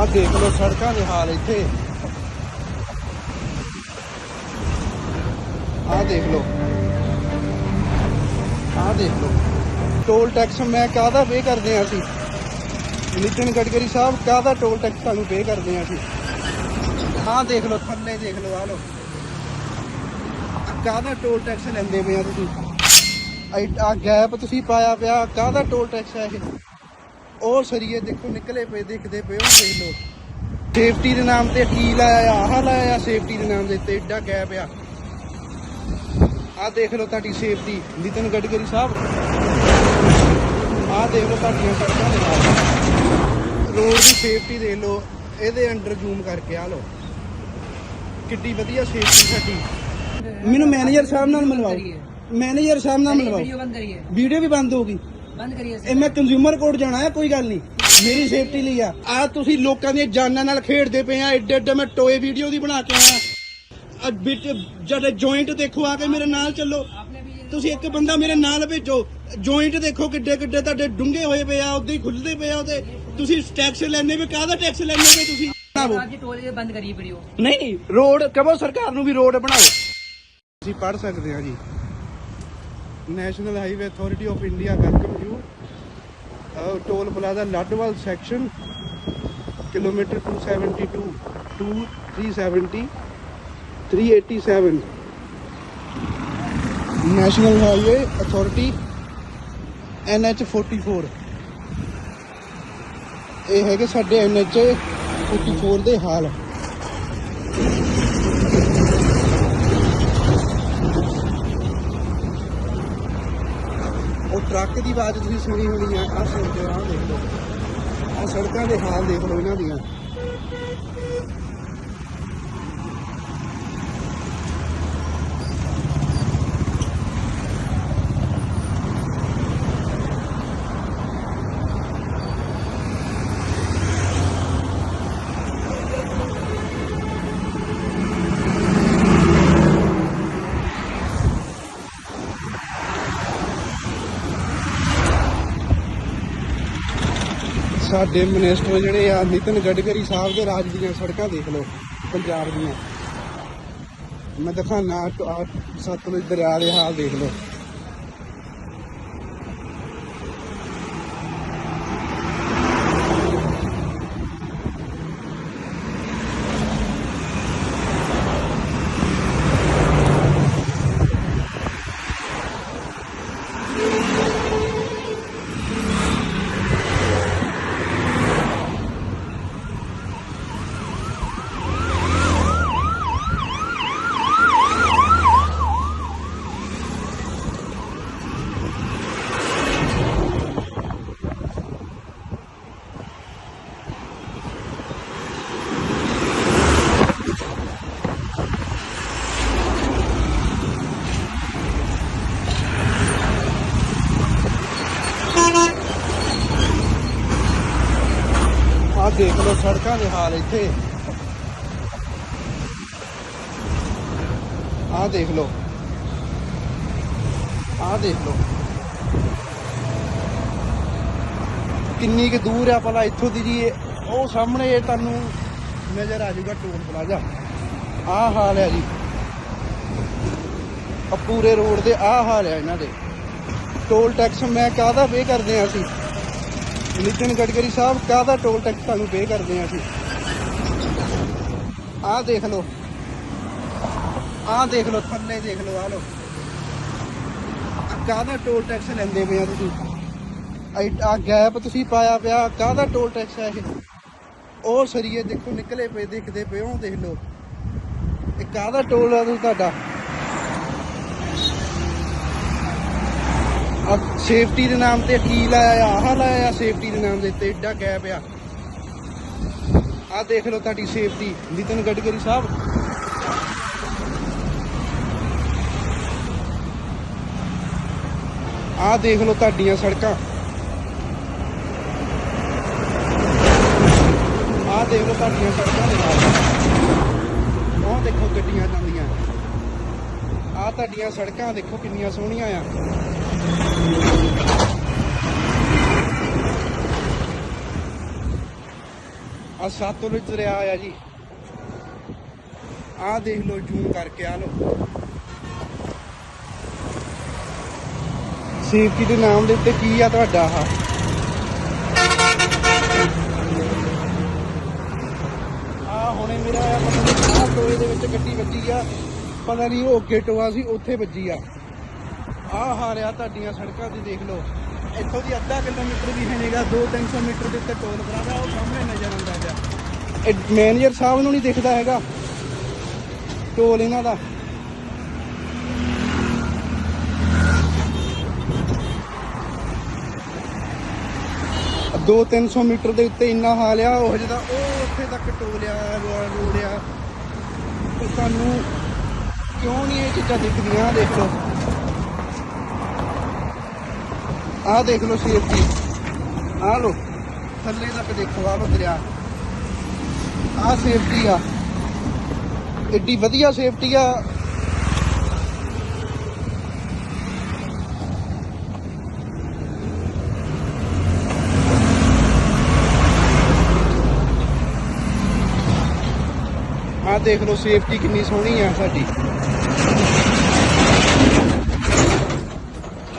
ਆਹ ਦੇਖ ਲਓ ਸੜਕਾਂ ਦੇ ਹਾਲ ਇੱਥੇ। ਆਹ ਦੇਖ ਲਓ। ਆਹ ਦੇਖ ਲਓ। ਟੋਲ ਟੈਕਸ ਮੈਂ ਕਾਹਦਾ ਪੇ ਕਰਦੇ ਆ ਅਸੀਂ? ਨਿਤਿਨ ਗਡਕਰੀ ਸਾਹਿਬ, ਕਾਹਦਾ ਟੋਲ ਟੈਕਸ ਤੁਹਾਨੂੰ ਪੇ ਕਰਦੇ ਆ ਅਸੀਂ? ਆਹ ਦੇਖ ਲਓ, ਥੱਲੇ ਦੇਖ ਲਓ, ਆਹ ਲਓ। ਕਾਹਦਾ ਟੋਲ ਟੈਕਸ ਲੈਂਦੇ ਪਏ ਆ ਤੁਸੀਂ? ਆ ਗੈਪ ਤੁਸੀਂ ਪਾਇਆ ਪਿਆ, ਕਾਹਦਾ ਟੋਲ ਟੈਕਸ ਹੈ ਇਹ? ਉਹ ਸਰੀਏ ਦੇਖੋ ਨਿਕਲੇ ਪਏ ਦੇਖਦੇ ਪਏ ਉਹ ਦੇਖ ਲਓ ਸੇਫਟੀ ਦੇ ਨਾਮ ਤੇ ਕੀ ਲਾਇਆ ਆਹ ਲਾਇਆ ਸੇਫਟੀ ਦੇ ਨਾਮ ਤੇ ਏਡਾ ਗੈਪ ਆ। ਆ ਦੇਖ ਲਓ ਤੁਹਾਡੀ ਸੇਫਟੀ ਨਿਤਨ ਗਡਕਰੀ ਸਾਹਿਬ। ਆ ਦੇਖ ਲਓ ਤੁਹਾਡੀਆਂ ਸੜਕਾਂ ਦੇ ਨਾਲ। ਰੋਡ ਦੀ ਸੇਫਟੀ ਦੇਖ ਲਓ ਇਹਦੇ ਅੰਡਰ ਜ਼ੂਮ ਕਰਕੇ ਆ ਲਓ। ਕਿੱਡੀ ਵਧੀਆ ਸੇਫਟੀ ਸਾਡੀ। ਮੈਨੂੰ ਮੈਨੇਜਰ ਸਾਹਿਬ ਨਾਲ ਮਿਲਵਾਓ। ਮੈਨੇਜਰ ਸਾਹਿਬ ਨਾਲ ਮਿਲਵਾਓ। ਵੀਡੀਓ ਵੀ ਬੰਦ ਹੋ ਗਈ। ਇਹ ਮੈਂ ਕੰਜ਼ਿਊਮਰ ਕੋਰਟ ਜਾਣਾ ਹੈ ਕੋਈ ਗੱਲ ਨਹੀਂ। ਮੇਰੀ ਸੇਫਟੀ ਲਈ ਆ। ਆ ਤੁਸੀਂ ਲੋਕਾਂ ਦੀਆਂ ਜਾਨਾਂ ਨਾਲ ਖੇਡਦੇ ਪਏ ਆ ਐਡੇ ਐਡੇ ਮੈਂ ਟੋਏ ਵੀਡੀਓ ਦੀ ਬਣਾ ਕੇ ਆਇਆ। ਅੱਜ ਵਿੱਚ ਜਦ ਜੁਆਇੰਟ ਦੇਖੋ ਆ ਕੇ ਮੇਰੇ ਨਾਲ ਚੱਲੋ। ਤੁਸੀਂ ਇੱਕ ਬੰਦਾ ਮੇਰੇ ਨਾਲ ਭੇਜੋ। ਜੁਆਇੰਟ ਦੇਖੋ ਕਿੱਡੇ ਕਿੱਡੇ ਤੁਹਾਡੇ ਡੁੰਗੇ ਹੋਏ ਪਏ ਆ ਉਦਾਂ ਹੀ ਖੁੱਲਦੇ ਪਏ ਆ ਉਹਦੇ। ਤੁਸੀਂ ਟੈਕਸ ਲੈਣੇ ਵੀ ਕਾਹਦਾ ਟੈਕਸ ਲੈਣੇ ਵੀ ਤੁਸੀਂ? ਬਣਾਓ ਬੰਦ ਕਰੀ ਵੀਡੀਓ। ਨਹੀਂ ਨਹੀਂ ਰੋਡ ਕਹੋ ਸਰਕਾਰ ਨੂੰ ਵੀ ਰੋਡ ਬਣਾਓ। ਤੁਸੀਂ ਪੜ ਸਕਦੇ ਆ ਜੀ। National highway authority of India welcome toll plaza Laddowal section kilometre 272 2 370 387 national highway authority NH 44 ਇਹ ਹੈਗੇ ਸਾਡੇ NH 44 ਦੇ ਹਾਲ। ਟਰੱਕ ਦੀ ਆਵਾਜ਼ ਤੁਸੀਂ ਸੁਣੀ ਹੋਣੀ ਆ, ਆਹ ਸੁਣ ਕੇ ਆਹ ਦੇਖ ਲਓ ਆਹ ਸੜਕਾਂ ਦੇ ਹਾਲ ਦੇਖ ਲਓ ਇਹਨਾਂ ਦੀਆਂ। ਸਾਡੇ ਮਿਨਿਸਟਰ ਜਿਹੜੇ ਆ, ਨਿਤਨ ਗਡਕਰੀ ਸਾਹਿਬ ਦੇ ਰਾਜ ਦੀਆਂ ਸੜਕਾਂ ਦੇਖ ਲਓ, ਪੰਜਾਬ ਦੀਆਂ। ਮੈਂ ਦਿਖਾਣਾ ਆ, ਸਤਲੁਜ ਦਰਿਆ ਦੇ ਹਾਲ ਦੇਖ ਲਓ ਆਹ ਦੇਖ ਲਓ ਸੜਕਾਂ ਦੇ ਹਾਲ ਇੱਥੇ? ਆਹ ਦੇਖ ਲਓ। ਆਹ ਦੇਖ ਲਓ। ਕਿੰਨੀ ਕੁ ਦੂਰ ਆ ਭਲਾ ਇੱਥੋਂ ਦੀ ਜੀ ਉਹ ਸਾਹਮਣੇ ਇਹ ਤੁਹਾਨੂੰ ਨਜ਼ਰ ਆ ਜਾਊਗਾ ਟੋਲ ਪਲਾਜ਼ਾ। ਆਹ ਹਾਲ ਹੈ ਜੀ। ਆ ਪੂਰੇ ਰੋਡ ਦੇ ਆਹ ਹਾਲ ਹੈ ਇਹਨਾਂ ਦੇ। ਟੋਲ ਟੈਕਸ ਮੈਂ ਕਾਹਦਾ ਪੇ ਕਰਦੇ ਆ ਅਸੀਂ? ਨਿਤਿਨ ਗਡਕਰੀ ਸਾਹਿਬ ਕਾਹਦਾ ਟੋਲ ਟੈਕਸ ਤੁਹਾਨੂੰ ਪੇ ਕਰਦੇ ਆ ਅਸੀਂ। ਆਹ ਦੇਖ ਲਓ। ਆਹ ਦੇਖ ਲਓ, ਥੱਲੇ ਦੇਖ ਲਓ, ਆਹ ਲਓ। ਕਾਹਦਾ ਟੋਲ ਟੈਕਸ ਲੈਂਦੇ ਪਏ ਆ ਤੁਸੀਂ। ਆ ਗੈਪ ਤੁਸੀਂ ਪਾਇਆ ਪਿਆ ਕਾਹਦਾ ਟੋਲ ਟੈਕਸ ਹੈ ਇਹ। ਉਹ ਸਰੀਏ ਦੇਖੋ ਨਿਕਲੇ ਪਏ, ਦਿਖਦੇ ਪਏ ਉਹ ਦੇਖ ਲਓ। ਇਹ ਕਾਹਦਾ ਟੋਲ ਆ ਤੁਹਾਡਾ। ਸੇਫਟੀ ਦੇ ਨਾਮ ਤੇ ਕੀ ਲਾਇਆ ਆ ਆਹ ਲਾਇਆ ਆ ਸੇਫਟੀ ਦੇ ਨਾਮ ਦੇ ਤੇ ਏਡਾ ਗੈਪ ਆ। ਆ ਦੇਖ ਲਓ ਤੁਹਾਡੀ ਸੇਫਟੀ ਨਿਤਨ ਗਡਕਰੀ ਸਾਹਿਬ। ਆ ਦੇਖ ਲਓ ਤੁਹਾਡੀਆਂ ਸੜਕਾਂ। ਆ ਦੇਖ ਲਓ ਤੁਹਾਡੀਆਂ ਸੜਕਾਂ ਦੇ ਨਾਲ। ਉਹ ਦੇਖੋ ਗੱਡੀਆਂ ਜਾਂਦੀਆਂ। ਆ ਤੁਹਾਡੀਆਂ ਸੜਕਾਂ ਦੇਖੋ ਕਿੰਨੀਆਂ ਸੋਹਣੀਆਂ ਆ। ਆ ਸਤਲੁਜ ਦਰਿਆ ਆ ਜੀ। ਆ ਦੇਖ ਲਓ ਜ਼ੂਮ ਕਰਕੇ ਆ ਲਓ। ਸੇਫਟੀ ਦੇ ਨਾਮ ਦੇ ਉੱਤੇ ਕੀ ਆ ਤੁਹਾਡਾ ਆ ਆ ਹੁਣੇ ਮੇਰਾ ਪਤਾ ਨਹੀਂ ਆਹ ਟੋਏ ਦੇ ਵਿੱਚ ਗੱਡੀ ਵੱਜੀ ਆ। ਪਤਾ ਨਹੀਂ ਉਹ ਅੱਗੇ ਟੋਆ ਸੀ, ਉੱਥੇ ਵੱਜੀ ਆ। ਆ ਹਾਰਿਆ ਤੁਹਾਡੀਆਂ ਸੜਕਾਂ ਤੇ ਦੇਖ ਲਓ। ਇੱਥੋਂ ਦੀ ਅੱਧਾ ਕਿਲੋਮੀਟਰ ਵੀ ਹੈ ਨਹੀਂਗਾ 2-300 ਮੀਟਰ ਦੇ ਉੱਤੇ ਟੋਲ ਪਲਾਜ਼ਾ ਉਹ ਸਾਹਮਣੇ ਨਜ਼ਰ ਆਉਂਦਾ ਹੈਗਾ। ਇਹ ਮੈਨੇਜਰ ਸਾਹਿਬ ਨੂੰ ਨਹੀਂ ਦਿਖਦਾ ਹੈਗਾ, ਟੋਲ ਇਹਨਾਂ ਦਾ। ਦੋ 300 ਮੀਟਰ ਦੇ ਉੱਤੇ ਇੰਨਾ ਹਾਲ ਆ, ਉਹ ਜਿਹਦਾ ਉਹ ਉੱਥੇ ਤੱਕ ਟੋਲਿਆ ਰੋੜਿਆ ਤੇ ਸਾਨੂੰ ਕਿਉਂ ਨਹੀਂ ਇਹ ਚੀਜ਼ਾਂ ਦਿਖਦੀਆਂ ਆਹ ਦੇਖ ਲਓ ਆਹ ਦੇਖ ਲਓ ਸੇਫਟੀ ਆਹ ਲੋ ਥੱਲੇ ਤੱਕ ਦੇਖੋ ਆਹ ਲੋ ਦਰਿਆ ਆਹ ਸੇਫਟੀ ਆ ਏਡੀ ਵਧੀਆ ਸੇਫਟੀ ਆ ਆਹ ਦੇਖ ਲਓ ਸੇਫਟੀ ਕਿੰਨੀ ਸੋਹਣੀ ਆ ਸਾਡੀ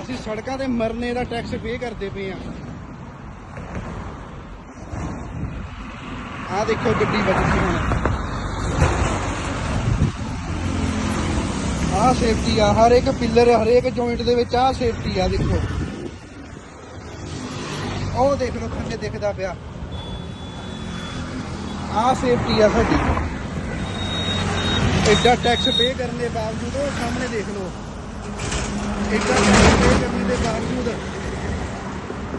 ਅਸੀਂ ਸੜਕਾਂ ਤੇ ਮਰਨੇ ਦਾ ਟੈਕਸ ਪੇ ਕਰਦੇ ਪਏ ਆ। ਆਹ ਦੇਖੋ ਗੱਡੀ ਵੱਜਦੀ ਹੁਣ ਆਹ ਸੇਫਟੀ ਆ, ਹਰ ਇੱਕ ਪਿੱਲਰ ਹਰੇਕ ਜੁਆਇੰਟ ਦੇ ਵਿੱਚ ਆ ਸੇਫਟੀ ਆ, ਦੇਖੋ। ਉਹ ਦੇਖ ਲਓ, ਥੱਲੇ ਦਿਖਦਾ ਪਿਆ। ਆਹ ਸੇਫਟੀ ਆ ਸਾਡੀ। ਐਡਾ ਟੈਕਸ ਪੇ ਕਰਨ ਦੇ ਬਾਵਜੂਦ ਉਹ ਸਾਹਮਣੇ ਦੇਖ ਲਓ। ਐਡਾ ਟੈਕਸ ਪੇ ਕਰਨ ਦੇ ਬਾਵਜੂਦ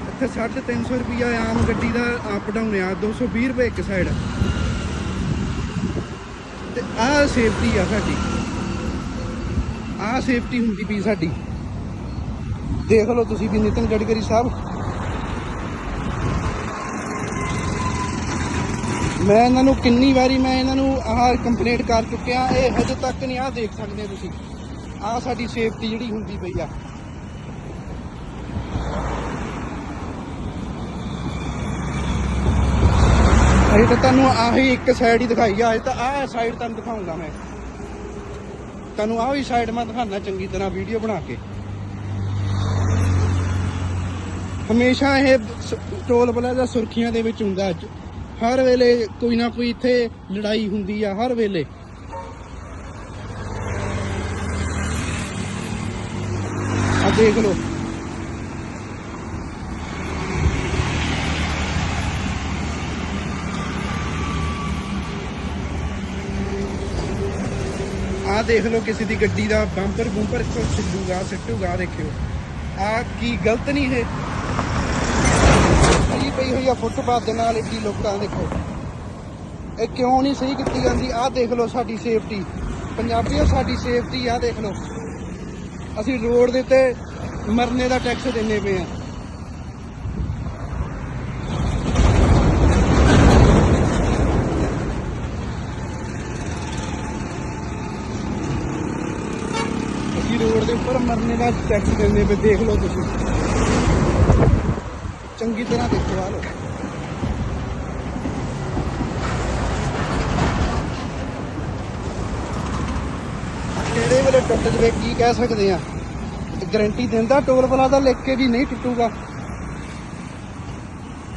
ਇੱਥੇ 350 ਰੁਪਿਆ ਆਮ ਗੱਡੀ ਦਾ ਅਪ ਡਾਊਨ ਆ 220 ਰੁਪਏ ਇੱਕ ਸਾਈਡ ਤੇ ਆਹ ਸੇਫਟੀ ਆ ਸਾਡੀ। ਆਹ ਸੇਫਟੀ ਹੁੰਦੀ ਪਈ ਸਾਡੀ। ਦੇਖ ਲਓ ਤੁਸੀਂ ਵੀ ਨਿਤਨ ਗਡਕਰੀ ਸਾਹਿਬ। ਮੈਂ ਇਹਨਾਂ ਨੂੰ ਕਿੰਨੀ ਵਾਰੀ ਮੈਂ ਇਹਨਾਂ ਨੂੰ ਆਹ ਕੰਪਲੇਂਟ ਕਰ ਚੁੱਕਿਆ, ਇਹ ਹਜੇ ਤੱਕ ਨਹੀਂ ਆਹ ਦੇਖ ਸਕਦੇ ਤੁਸੀਂ। ਆਹ ਸਾਡੀ ਸੇਫਟੀ ਜਿਹੜੀ ਹੁੰਦੀ ਪਈ ਆ। ਅਜੇ ਤਾਂ ਤੁਹਾਨੂੰ ਆਹੀ ਇੱਕ ਸਾਈਡ ਹੀ ਦਿਖਾਈ ਆ ਅਜੇ ਤਾਂ ਆਹ ਸਾਈਡ ਤੁਹਾਨੂੰ ਦਿਖਾਉਂਗਾ ਮੈਂ। ਤੁਹਾਨੂੰ ਆਹ ਵੀ ਸਾਈਡ ਮੈਂ ਦਿਖਾਣਾ ਚੰਗੀ ਤਰ੍ਹਾਂ ਵੀਡੀਓ ਬਣਾ ਕੇ। ਹਮੇਸ਼ਾ ਇਹ ਸ- ਟੋਲ ਪਲਾਜ਼ਾ ਸੁਰਖੀਆਂ ਦੇ ਵਿੱਚ ਹੁੰਦਾ ਅੱਜ। ਹਰ ਵੇਲੇ ਕੋਈ ਨਾ ਕੋਈ ਇੱਥੇ ਲੜਾਈ ਹੁੰਦੀ ਆ, ਹਰ ਵੇਲੇ। ਦੇਖ ਲਓ। ਆ ਦੇਖ ਲਓ ਕਿਸੇ ਦੀ ਗੱਡੀ ਦਾ ਬੰਪਰ ਬੰਪਰ ਤੋਂ ਸਿੱਟੂਗਾ ਦੇਖਿਓ। ਆ ਕੀ ਗਲਤ ਨਹੀਂ ਇਹ। ਕੀ ਪਈ ਹੋਈ ਆ ਫੁੱਟਪਾਥ ਦੇ ਨਾਲ ਇੱਡੀ ਲੋਕਾਂ ਦੇਖੋ। ਇਹ ਕਿਉਂ ਨਹੀਂ ਸਹੀ ਕੀਤੀ ਜਾਂਦੀ? ਆਹ ਦੇਖ ਲਓ ਸਾਡੀ ਸੇਫਟੀ ਪੰਜਾਬੀਓ, ਸਾਡੀ ਸੇਫਟੀ ਆਹ ਦੇਖ ਲਓ। ਅਸੀਂ ਰੋਡ ਦੇ ਉੱਤੇ ਮਰਨੇ ਦਾ ਟੈਕਸ ਦਿੰਨੇ ਪਏ ਆ। ਅਸੀਂ ਰੋਡ ਦੇ ਉੱਪਰ ਮਰਨੇ ਦਾ ਟੈਕਸ ਦਿੰਦੇ ਪਏ, ਦੇਖ ਲਓ ਤੁਸੀਂ। ਚੰਗੀ ਤਰ੍ਹਾਂ ਦੇਖੋ, ਆ ਲਓ। ਕਿਹੜੇ ਵੇਲੇ ਟੁੱਟ ਜਵੇ ਕੀ ਕਹਿ ਸਕਦੇ ਆ? ਗਾਰੰਟੀ ਦਿੰਦਾ, ਟੋਲ ਪਲਾਜ਼ਾ ਲਿਖ ਕੇ ਵੀ ਨਹੀਂ ਟੁੱਟੂਗਾ।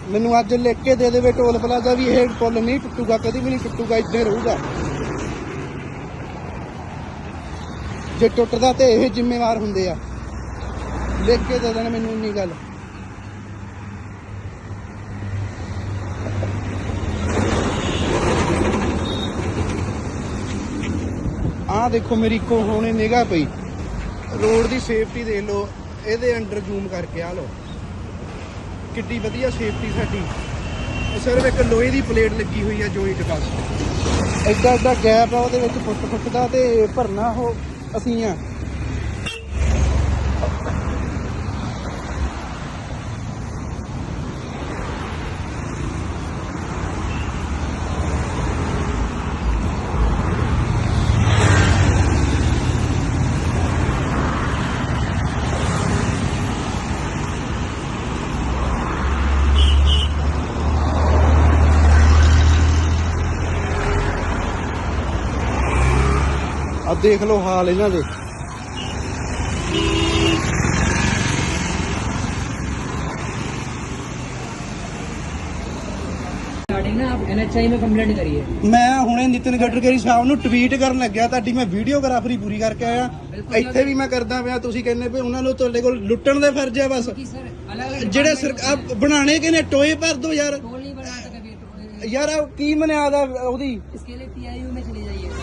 ਮੈਨੂੰ ਅੱਜ ਲਿਖ ਕੇ ਦੇ ਦੇਵੇ, ਟੋਲ ਪਲਾਜ਼ਾ ਵੀ ਇਹ ਪੁੱਲ ਨਹੀਂ ਟੁੱਟੂਗਾ, ਕਦੀ ਵੀ ਨਹੀਂ ਟੁੱਟੂਗਾ ਇੱਦਾਂ ਹੀ ਰਹੂਗਾ। ਜੇ ਟੁੱਟਦਾ ਤੇ ਇਹ ਜ਼ਿੰਮੇਵਾਰ ਹੁੰਦੇ ਆ। ਲਿਖ ਕੇ ਦੇ ਦੇਣ ਮੈਨੂੰ ਇੰਨੀ ਗੱਲ। ਆ ਦੇਖੋ ਮੇਰੀ ਕੋ ਹੋਣੇ ਨਿਗਾਹ ਪਈ। ਰੋਡ ਦੀ ਸੇਫਟੀ ਦੇਖ ਲਓ, ਇਹਦੇ ਅੰਡਰ ਜ਼ੂਮ ਕਰਕੇ ਆ ਲਓ। ਕਿੱਡੀ ਵਧੀਆ ਸੇਫਟੀ ਸਾਡੀ। ਸਿਰਫ ਇੱਕ ਲੋਹੇ ਦੀ ਪਲੇਟ ਲੱਗੀ ਹੋਈ ਆ ਜੋਇੰਟ ਬਸ ਐਡਾ ਐਡਾ ਗੈਪ ਆ, ਉਹਦੇ ਵਿੱਚ ਫੁੱਟ ਫੁੱਟ ਦਾ ਤੇ ਭਰਨਾ ਉਹ ਅਸੀਂ ਆ। ਦੇਖ ਲਓ ਹਾਲ ਇਹਨਾਂ ਦੇ। ਮੈਂ ਹੁਣੇ ਨੂੰ ਟਵੀਟ ਕਰਨ ਮੈਂ ਵੀਡੀਓਗ੍ਰਾਫਰੀ ਕਰਕੇ ਇੱਥੇ ਵੀ ਮੈਂ ਕਰਦਾ ਪਿਆ ਤੁਸੀਂ ਕਹਿੰਦੇ ਪਏ ਉਹਨਾਂ ਨੂੰ ਤੁਹਾਡੇ ਕੋਲ ਲੁੱਟਣ ਦੇ ਫਰਜ਼ ਹੈ ਬਸ। ਜਿਹੜੇ ਸਰਕਾਰ ਬਣਾਣੇ ਯਾਰ। ਕੀ ਮਨਿਆਦਾ ਉਹਦੀ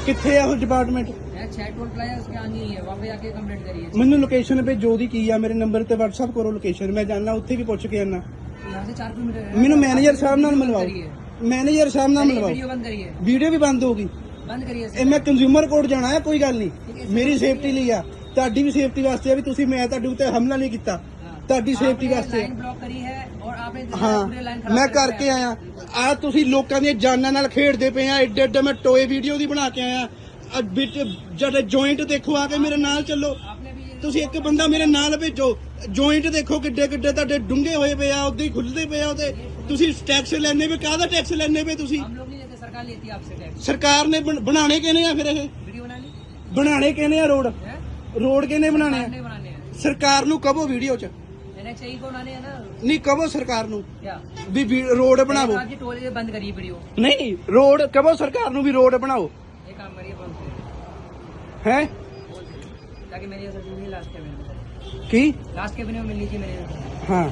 ਕਿੱਥੇ ਆ ਉਹ ਡਿਪਾਰਟਮੈਂਟ है छह टोल प्लाजा उसके आगे ही है वहाँ पे जाके कंप्लेंट करिए ਮੈਨੂੰ ਲੋਕੇਸ਼ਨ ਭੇਜੋ ਉਹਦੀ ਕੀ ਆ ਮੇਰੇ ਨੰਬਰ ਤੇ WhatsApp ਕਰੋ ਲੋਕੇਸ਼ਨ ਮੈਂ ਜਾਣਾ ਉੱਥੇ ਵੀ ਪੁੱਛ ਕੇ ਆਣਾ यहाँ से चार किलोमीटर है ਮੈਨੂੰ ਮੈਨੇਜਰ ਸਾਹਿਬ ਨਾਲ ਮਿਲਵਾਓ करिए ਮੈਨੇਜਰ ਸਾਹਿਬ ਨਾਲ ਮਿਲਵਾਓ वीडियो बंद करिए ਵੀਡੀਓ ਵੀ ਬੰਦ ਹੋ ਗਈ बंद करिए ਇਹ ਮੈਂ ਕੰਜ਼ਿਊਮਰ ਕੋਰਟ ਜਾਣਾ ਹੈ ਕੋਈ ਗੱਲ ਨਹੀਂ ਮੇਰੀ ਸੇਫਟੀ ਲਈ ਆ ਤੁਹਾਡੀ ਵੀ ਸੇਫਟੀ ਵਾਸਤੇ ਆ ਵੀ ਤੁਸੀਂ ਮੈਂ ਤੁਹਾਡੇ ਉੱਤੇ ਹਮਲਾ ਨਹੀਂ ਕੀਤਾ ਤੁਹਾਡੀ ਸੇਫਟੀ ਵਾਸਤੇ लाइन ब्लॉक करी है और आपने ਹਾਂ पूरे लाइन खराब ਮੈਂ करके ਕਰਕੇ ਆਇਆ ਆ ਤੁਸੀਂ ਲੋਕਾਂ ਦੀਆਂ ਜਾਨਾਂ ਨਾਲ ਖੇਡਦੇ ਪਏ ਆ ਐਡੇ ਐਡੇ ਮੈਂ ਟੋਏ ਵੀਡੀਓ ਦੀ ਬਣਾ ਕੇ ਆਇਆ ਆ ਵਿੱਚ ਜਿਹੜੇ ਜੁਆਇੰਟ ਦੇਖੋ ਆ ਕੇ ਮੇਰੇ ਨਾਲ ਚੱਲੋ। ਤੁਸੀਂ ਇੱਕ ਬੰਦਾ ਮੇਰੇ ਨਾਲ ਭੇਜੋ। ਜੁਆਇੰਟ ਦੇਖੋ ਕਿੱਡੇ ਕਿੱਡੇ ਤੁਹਾਡੇ ਡੁੰਗੇ ਹੋਏ ਪਏ ਆ ਉਦਾਂ ਹੀ ਖੁੱਲਦੇ ਪਏ ਆ ਉਹਦੇ। ਤੁਸੀਂ ਟੈਕਸ ਲੈਣੇ ਪਏ ਕਾਹਦਾ ਟੈਕਸ ਲੈਣੇ ਪਏ ਤੁਸੀਂ? ਸਰਕਾਰ ਨੇ ਬਣਾਣੇ ਕਿਹਨੇ ਆ ਫਿਰ ਇਹ? ਬਣਾਣੇ ਕਿਹਨੇ ਆ ਰੋਡ? ਰੋਡ ਕਿਹਨੇ ਬਣਾਣੇ ਆ? ਸਰਕਾਰ ਨੂੰ ਕਹੋ ਵੀਡੀਓ 'ਚ। ਨਹੀਂ ਕਹੋ ਸਰਕਾਰ ਨੂੰ। ਵੀ ਰੋਡ ਬਣਾਵੋ। ਟੋਲ ਨਹੀਂ ਰੋਡ ਕਹੋ ਸਰਕਾਰ ਨੂੰ ਵੀ ਰੋਡ ਬਣਾਓ। हैं ताकि मेरी लास्ट कैबिन की लास्ट कैबिन में मिल लीजिए मेरे हाँ